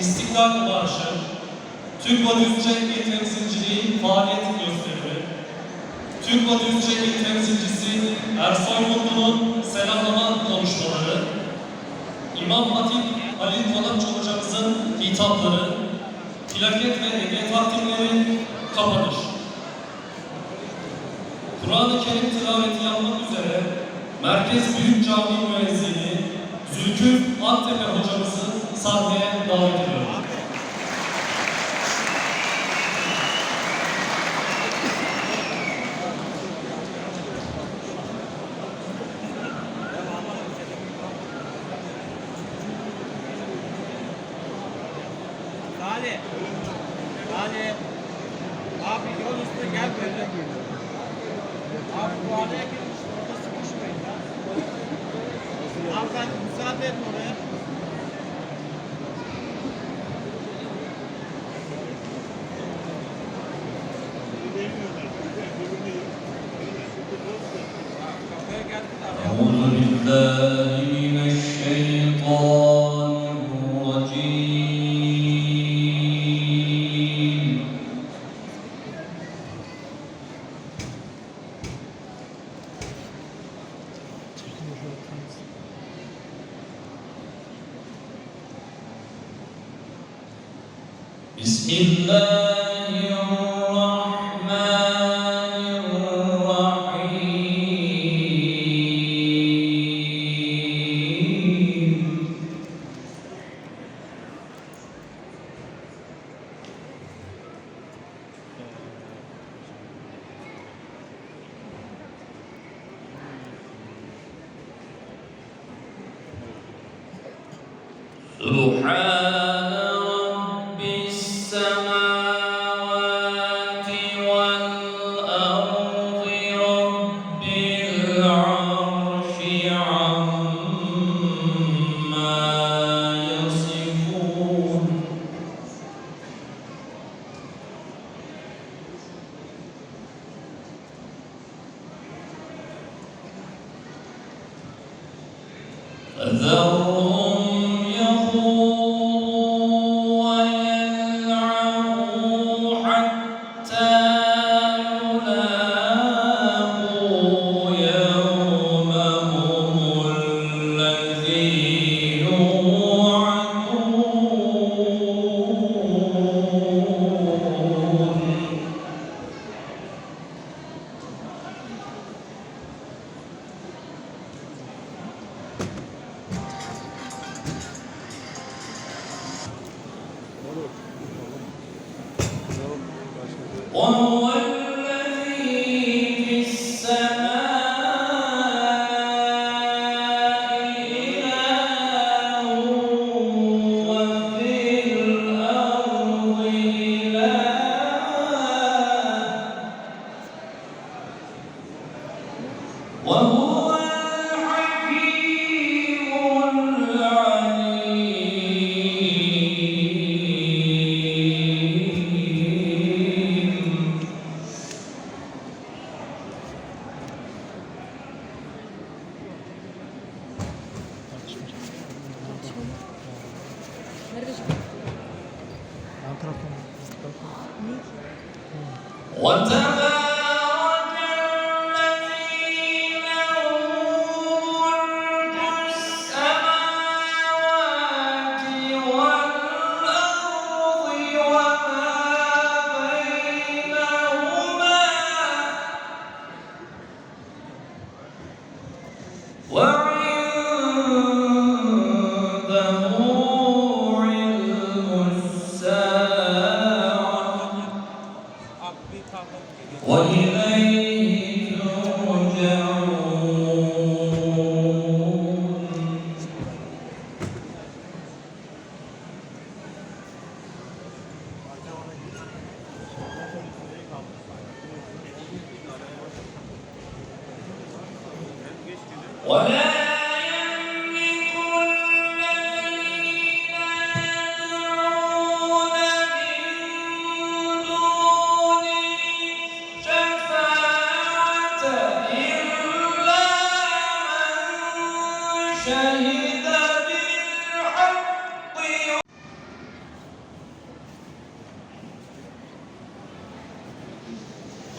İstiklal Marşı, Türk ve Düzce İl Temsilciliği faaliyet gösterimi, Türk ve Düzce İl Temsilcisi Ersoy Mutlu'nun selamlama konuşmaları, İmam Hatip Ali Polatçı hocamızın hitapları, plaket ve hediye takdimleri kapanış. Kur'an-ı Kerim tilaveti yapmak üzere Merkez Büyük Cami Müezzini Zülküf Aktepe hocamızı sahneye davet ediyorum. Abi yol üstüne gel böyle. Abi bu araya girmiş. Orada sıkışmayın ya. Abi sen müsaade et oraya.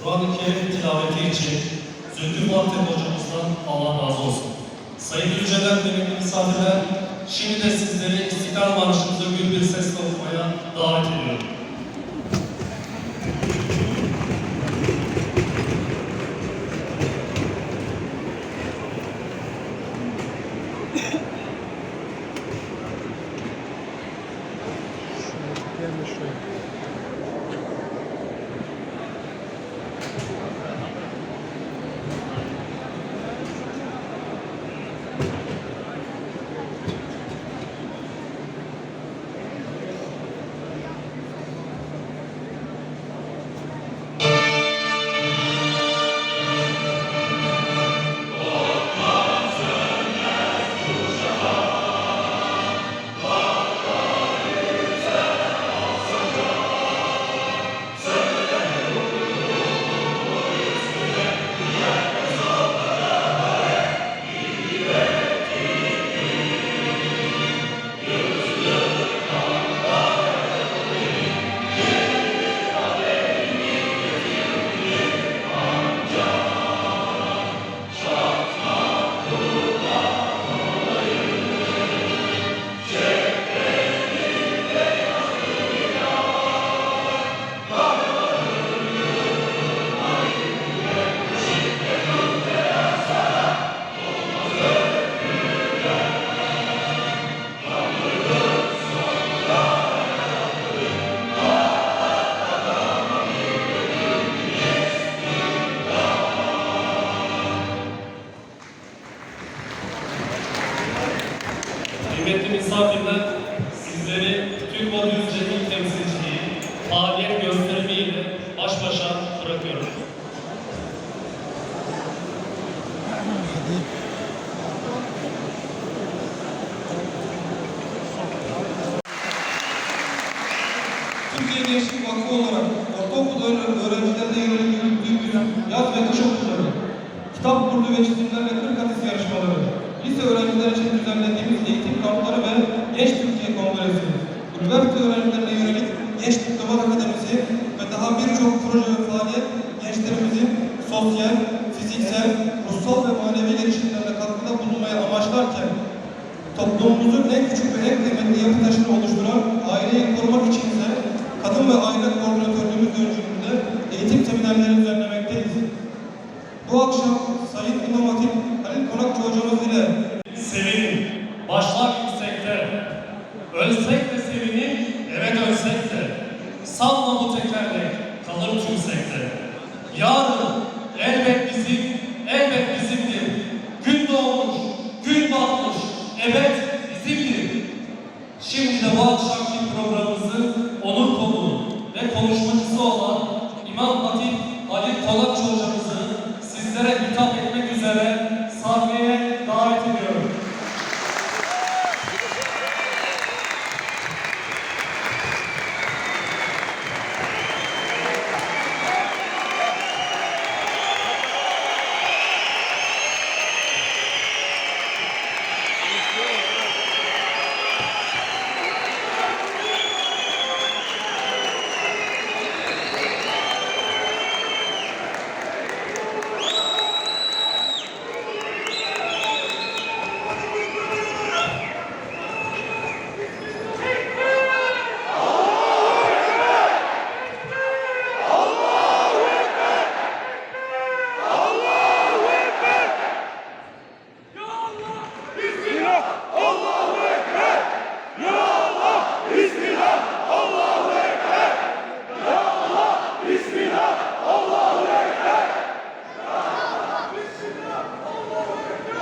Kur'an-ı Kerim tilaveti için Zülfü Bahtep hocamızdan Allah razı olsun. Sayın Yüceler ve misafirler, şimdi de sizleri İstiklal Marşı'nda gül bir sesle okumaya davet ediyorum. toplumumuzun en küçük ve en kıymetli yapı taşını oluşturan aileyi korumak için ise kadın ve aile koordinatörlüğümüz öncülüğünde eğitim seminerleri düzenlemekteyiz. Bu akşam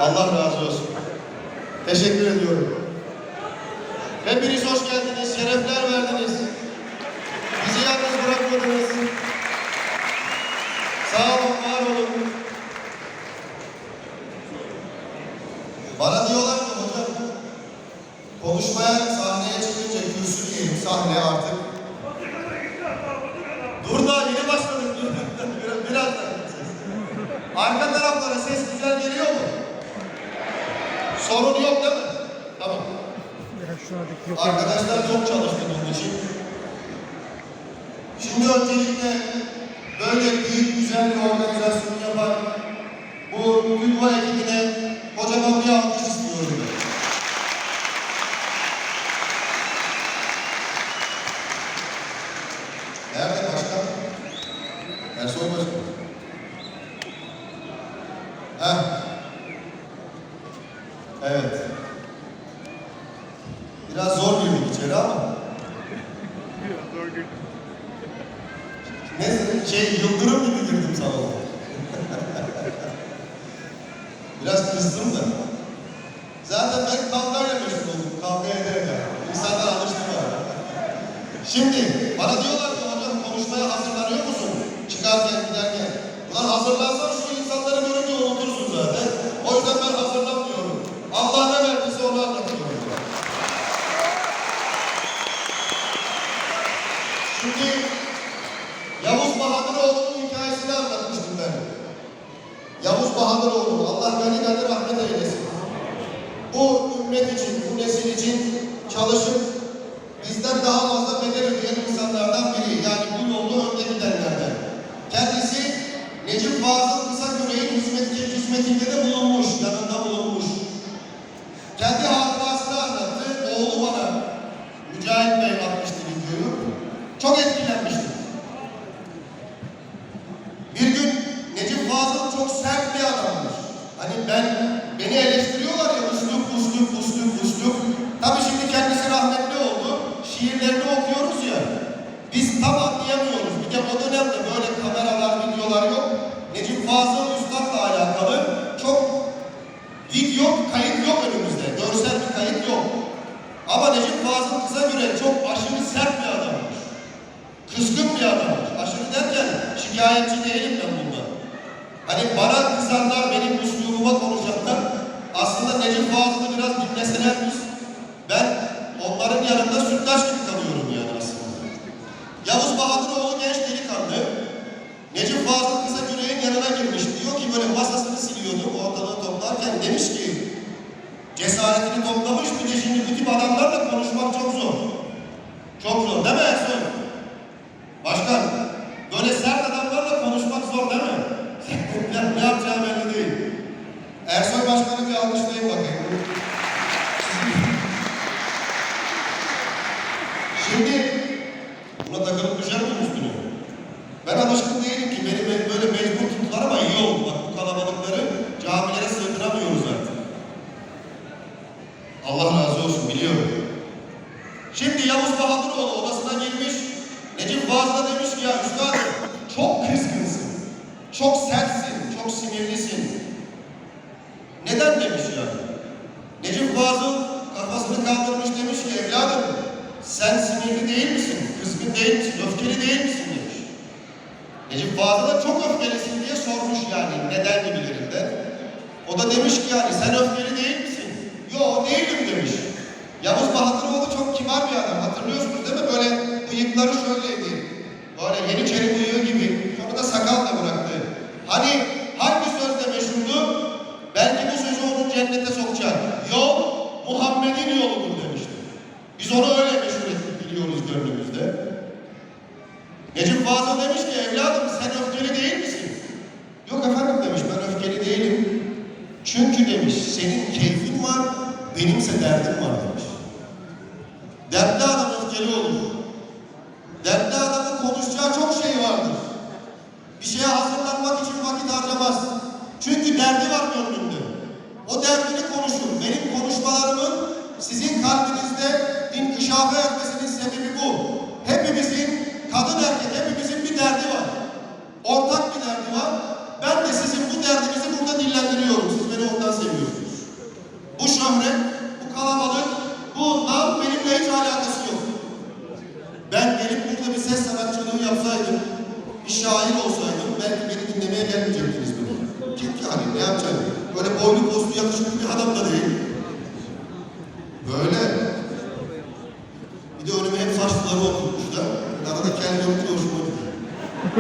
Allah razı. Klubu Miłej Gminy Podziemownia Şimdi Yavuz Bahadıroğlu'nun hikayesini anlatmıştım ben. Yavuz Bahadıroğlu, Allah gani gani rahmet aklınıza göre çok aşırı sert bir adammış. Kızgın bir adammış. Aşırı derken şikayetçi değilim ben bundan. Hani bana kızanlar benim üslubuma konuşacaklar. Aslında Necip Fazıl'ı biraz dinleseler biz Böyle Yeniçeri bıyığı gibi. Onu da sakal da bıraktı. Hani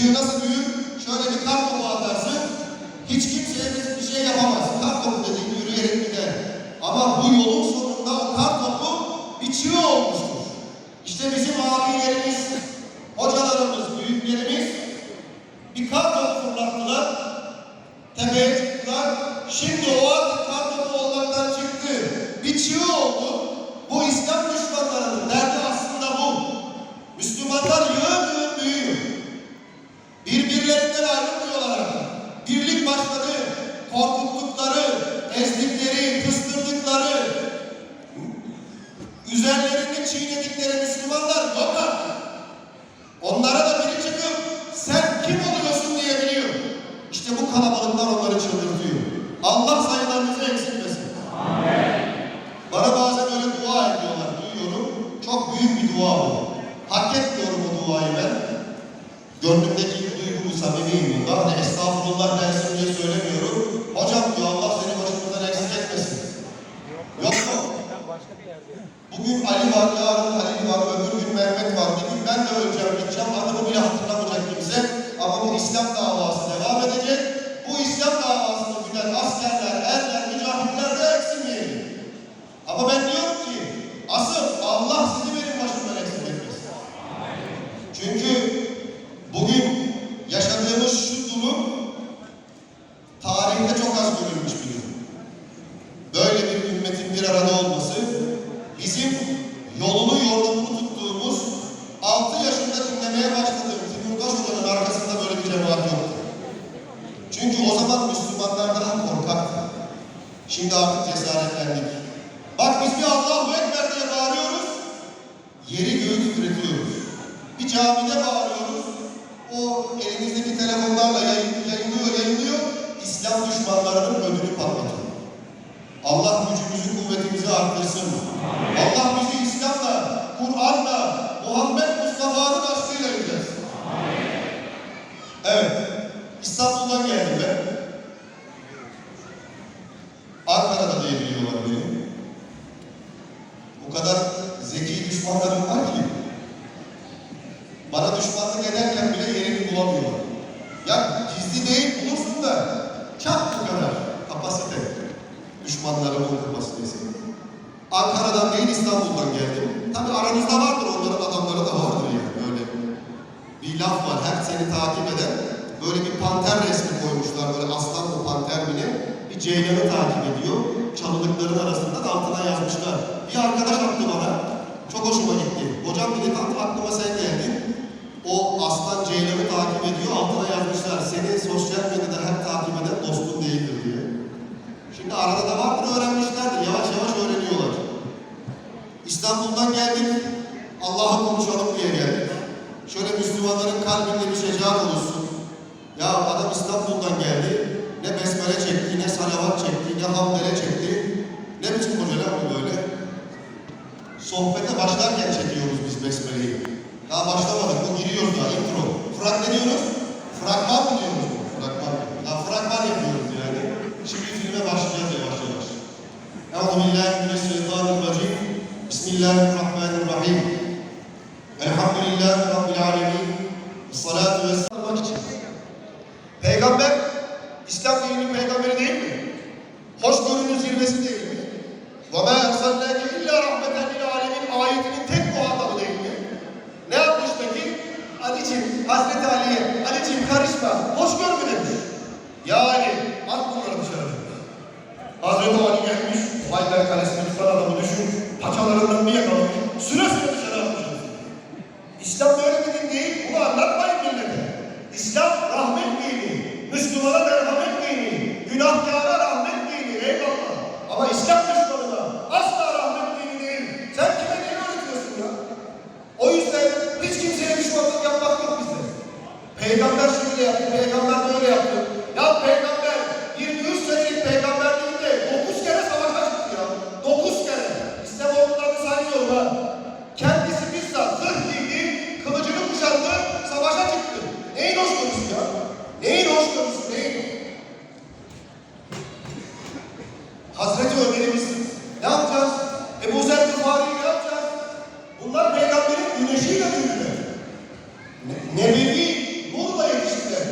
І у нас çıldırtıyor. Allah sayılarınızı eksilmesin. Bana bazen öyle dua ediyorlar, duyuyorum. Çok büyük bir dua bu. Hak etmiyorum o duayı ben. Gönlümdeki duygumu samimiyim bunda. Hani estağfurullah dersin diye söylemiyorum. Hocam diyor Allah seni başımızdan eksik etmesin. Yok mu? Ben başka bir yerdeyim. Bugün Ali var, yarın Halil var, öbür gün Mehmet var. Bir gün ben de öleceğim, gideceğim. Adımı bile hatırlamayacak kimse. Ama bu İslam davası devam edecek. Bu İslam davasını güden askerler, erler, mücahitler de eksilmeyelim. Ama ben diyorum ki, asıl Allah sizi benim başımdan eksik etmesin. Çünkü bugün yaşadığımız şu durum tarihte durum. Böyle bir ümmetin bir arada olması düşmanlarım var ki. Bana düşmanlık ederken bile yerini bulamıyorlar. Ya gizli değil bulursun da çat bu kadar kapasite. Düşmanlarımın kapasitesi. Ankara'dan değil İstanbul'dan geldim. Tabi aranızda vardır onların adamları da vardır yani böyle. Bir laf var her seni takip eden böyle bir panter resmi koymuşlar böyle aslan mı panter mi ne bir ceylanı takip ediyor. Çalılıkların arasında da altına yazmışlar. Bir arkadaş attı bana. Çok hoşuma gitti. Hocam dedi tam aklıma sen geldin. O aslan ceylanı takip ediyor. Altına yazmışlar. Seni sosyal medyada her takip eden dostun değildir diye. Şimdi arada da vardır öğrenmişlerdir. Yavaş yavaş öğreniyorlar. İstanbul'dan geldik. Allah'ı konuşalım diye geldik. Şöyle Müslümanların kalbinde bir şecaat oluşsun. Ya adam İstanbul'dan geldi. Ne besmele çekti, ne salavat çekti, ne hamdele çekti. Ne biçim hocalar bu böyle? Sohbete başlarken çekiyoruz biz besmeleyi. Daha başlamadık, bu giriyoruz daha, intro. Frag ne diyoruz? Fragman mı diyoruz? Fragman. Daha fragman yapıyoruz yani. Şimdi filme başlayacağız yavaş yavaş. Euzubillahimineşşeytanirracim. Tutan adamı düşün, paçalarından bir yakalamış, süre süre dışarı atmış. İslam böyle bir din değil, bunu anlatmayın millete. İslam rahmet dini, Müslümana merhamet dini, günahkara rahmet dini, eyvallah. Ama İslam düşmanına asla rahmet dini değil. Sen kime neyi öğretiyorsun ya? O yüzden hiç kimseye düşmanlık yapmak yok bizde. Peygamber şöyle yaptı, Nebevi Muğla yetiştiler.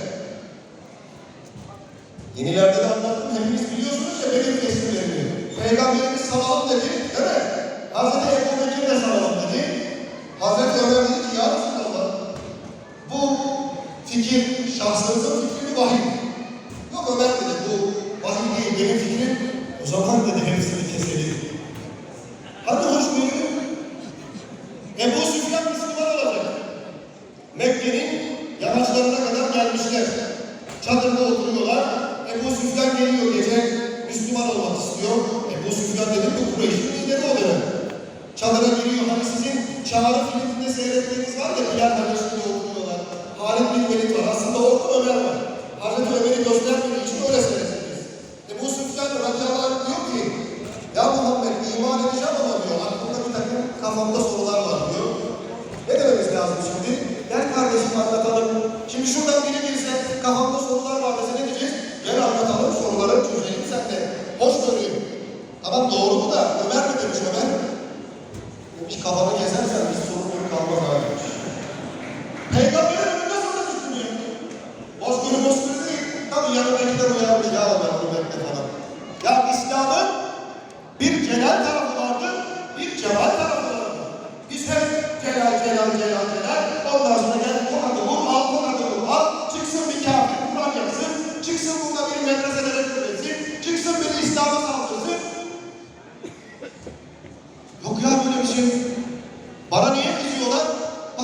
Yenilerde de anlattım. Hepiniz biliyorsunuz ya benim teslimlerini. Peygamberimiz salalım dedi. Değil mi? Hazreti Ebu Bekir de salalım dedi. Hazreti Ömer edeceğim ama diyor aklımda bir takım kafamda sorular var diyor. Ne dememiz lazım şimdi? Gel kardeşim anlatalım.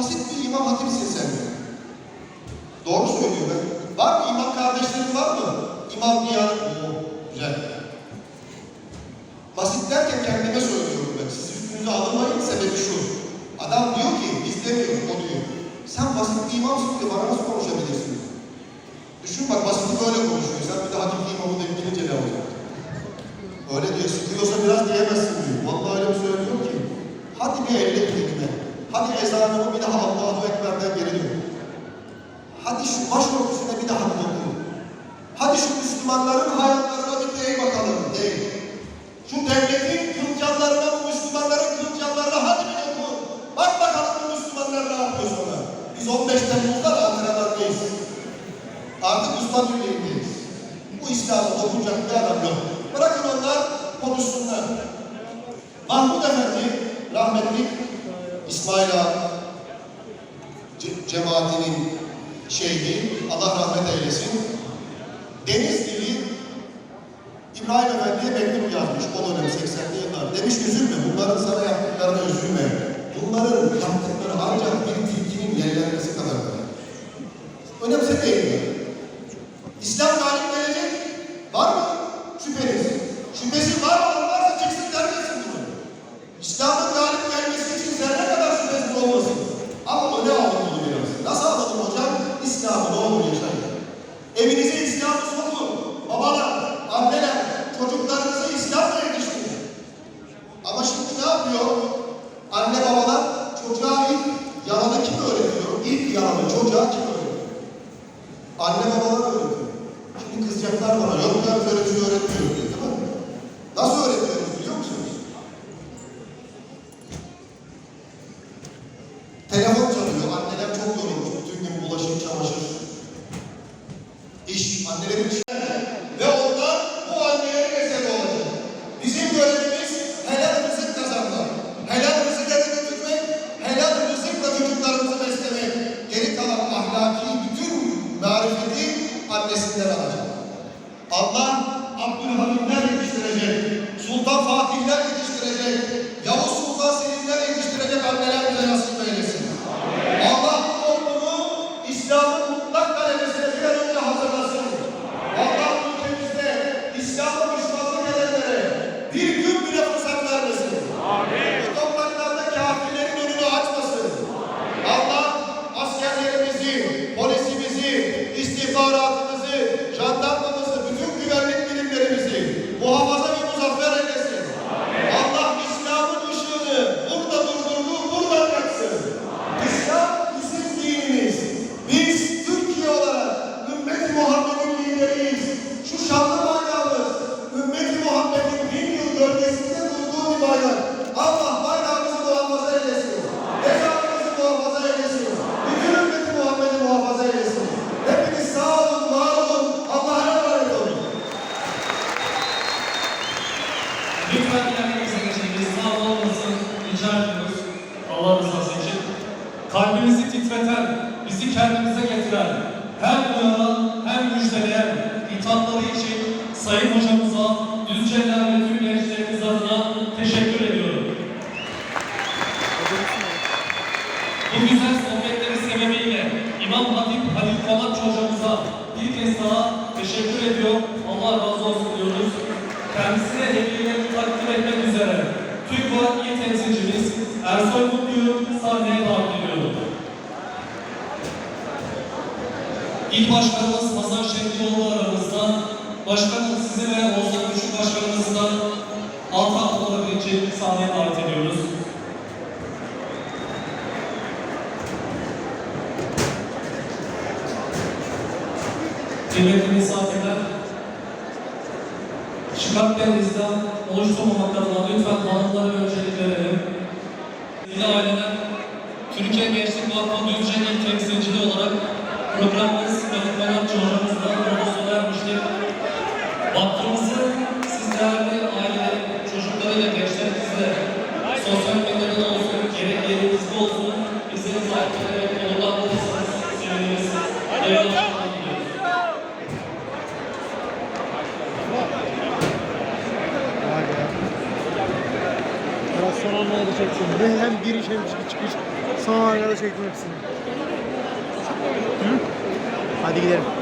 Basit bir imam hatipsin sen. Doğru söylüyor ben. Var mı imam kardeşlerin var mı? İmam diyan. Oo, güzel. Basit derken kendime söylüyorum ben. Siz üstünüze alınmayın sebebi şu. Adam diyor ki biz demiyoruz o diyor. Sen basit bir imamsın diye bana nasıl konuşabilirsin? Düşün bak basiti böyle konuşuyor. Sen bir de hakiki imamı da bilince ne olacak? Öyle diyor. Sıkıyorsa biraz diyemezsin diyor. Vallahi öyle bir söylüyor ki. Hadi bir elle kelime. Hadi ezanımı bir daha Allahu Ekber'den geri dön. Hadi şu başörtüsüne bir daha bir dokun. Hadi şu Müslümanların hayatlarına bir değin bakalım. Değil. Şu devletin kılcallarına, bu Müslümanların kılcallarına hadi bir dokun. Bak bakalım bu Müslümanlar ne yapıyor sonra. Biz 15 Temmuz'da Ankara'dayız. Artık Usta Birliği'ndeyiz. Bu İslam'a dokunacak bir adam yok. Bırakın onlar konuşsunlar. Mahmud Efendi, rahmetli İsmail Ağa, ce- cemaatinin şeyhi, Allah rahmet eylesin. Deniz gibi İbrahim Efendi'ye mektup yazmış o dönem 80'li yıllar. Demiş üzülme, bunların sana yaptıklarına üzülme. Bunların yaptıkları ancak bir tilkinin yenilenmesi kadardır. Önemse değil. İslam galip gelecek. Var mı? Şüpheniz. Şüphesi var mı? Varsa çıksın terk etsin bunu. İslam'ın galip gelmesi için zerre kadar şüphesiz olmasın. Ama o ne alınmalı biraz. Nasıl alalım hocam? İslam'ı ne olur yaşayın. Evinize İslam'ı sokun. Babalar, anneler, çocuklarınızı İslam'la yetiştirin. Ama şimdi ne yapıyor? Anne babalar çocuğa ilk yalanı kim öğretiyor? İlk yalanı çocuğa kim öğretiyor? Anne babalar öğretiyor. Şimdi kızacaklar bana. Yok ya biz öyle Lütfen kendinize geçiniz. Sağ olmasın. Rica. Allah rızası için. Kalbimizi titreten, bizi kendimize Kıymetli misafirler, Çıkartlarınızda oluşturmamak adına lütfen hanımlara öncelik verelim. Sevgili aileler, Türkiye Gençlik Vakfı Düzce İl Temsilciliği olarak programımız Mehmet Menakçı hocamızla profesör ermiştir. Vakfımızı siz değerli aile çocuklarıyla, gençlerimizle sosyal medyada olsun, gerek yerimizde olsun, bizleri takip ederek onurlandırırsanız seviniriz. Hayırlı Anlara da çeksin. Bir hem giriş hem çıkış. Son anlara da çektim hepsini. Hı? Hadi gidelim.